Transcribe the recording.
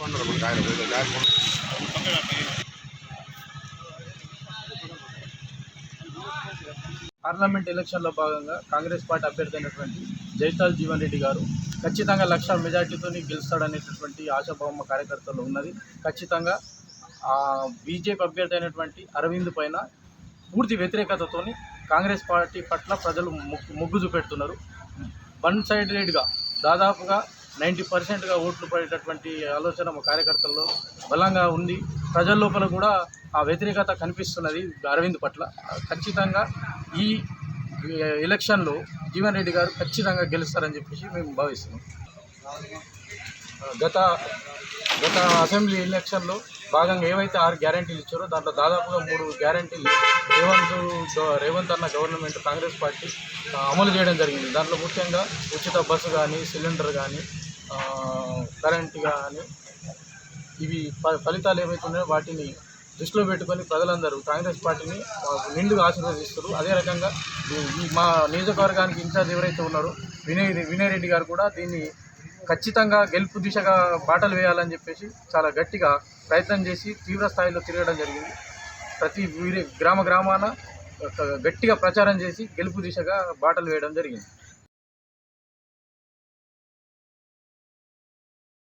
பண்ணுறோம் காயில் போய் coil parliament ఎలక్షన్లో భాగంగా కాంగ్రెస్ పార్టీ అభ్యర్థి అయినటువంటి జైతాల్ జీవన్ రెడ్డి గారు ఖచ్చితంగా లక్ష మెజార్టీతో గెలుస్తాడనేటటువంటి ఆశాభావమ కార్యకర్తలు ఉన్నది. ఖచ్చితంగా బీజేపీ అభ్యర్థి అయినటువంటి అరవింద్ పైన పూర్తి వ్యతిరేకతతోని కాంగ్రెస్ పార్టీ పట్ల ప్రజలు మొగ్గు చూపెడుతున్నారు. వన్ సైడెడ్గా దాదాపుగా నైంటీ పర్సెంట్గా ఓట్లు పడేటటువంటి ఆలోచన మా కార్యకర్తల్లో బలంగా ఉంది. ప్రజల లోపల కూడా ఆ వ్యతిరేకత కనిపిస్తున్నది అరవింద్ పట్ల. ఖచ్చితంగా ఈ ఎలక్షన్లో జీవన్ రెడ్డి గారు ఖచ్చితంగా గెలుస్తారని చెప్పేసి మేము భావిస్తున్నాం. గత గత అసెంబ్లీ ఎలక్షన్లో భాగంగా ఏవైతే ఆరు గ్యారంటీలు ఇచ్చారో దాంట్లో దాదాపుగా మూడు గ్యారంటీలు రేవంత్ రేవంత్ అన్న గవర్నమెంట్ కాంగ్రెస్ పార్టీ అమలు చేయడం జరిగింది. దాంట్లో ముఖ్యంగా ఉచిత బస్సు కానీ సిలిండర్ కానీ కరెంట్ కానీ ఇవి ఫ- ఫలితాలు ఏవైతే ఉన్నాయో వాటిని దృష్టిలో పెట్టుకొని ప్రజలందరూ కాంగ్రెస్ పార్టీని నిండుగా ఆశీర్వదిస్తారు అదే రకంగా ఈ- మా నియోజకవర్గానికి ఇన్ఛార్జ్ ఎవరైతే ఉన్నారో వినయ్ వినయ్ రెడ్డి గారు కూడా దీన్ని ఖచ్చితంగా గెలుపు దిశగా బాటలు వేయాలని చెప్పేసి చాలా గట్టిగా ప్రయత్నం చేసి తీవ్ర స్థాయిలో తిరగడం జరిగింది. ప్రతి వీరి గ్రామ గ్రామాన ఒక గట్టిగా ప్రచారం చేసి గెలుపు దిశగా బాటలు వేయడం జరిగింది.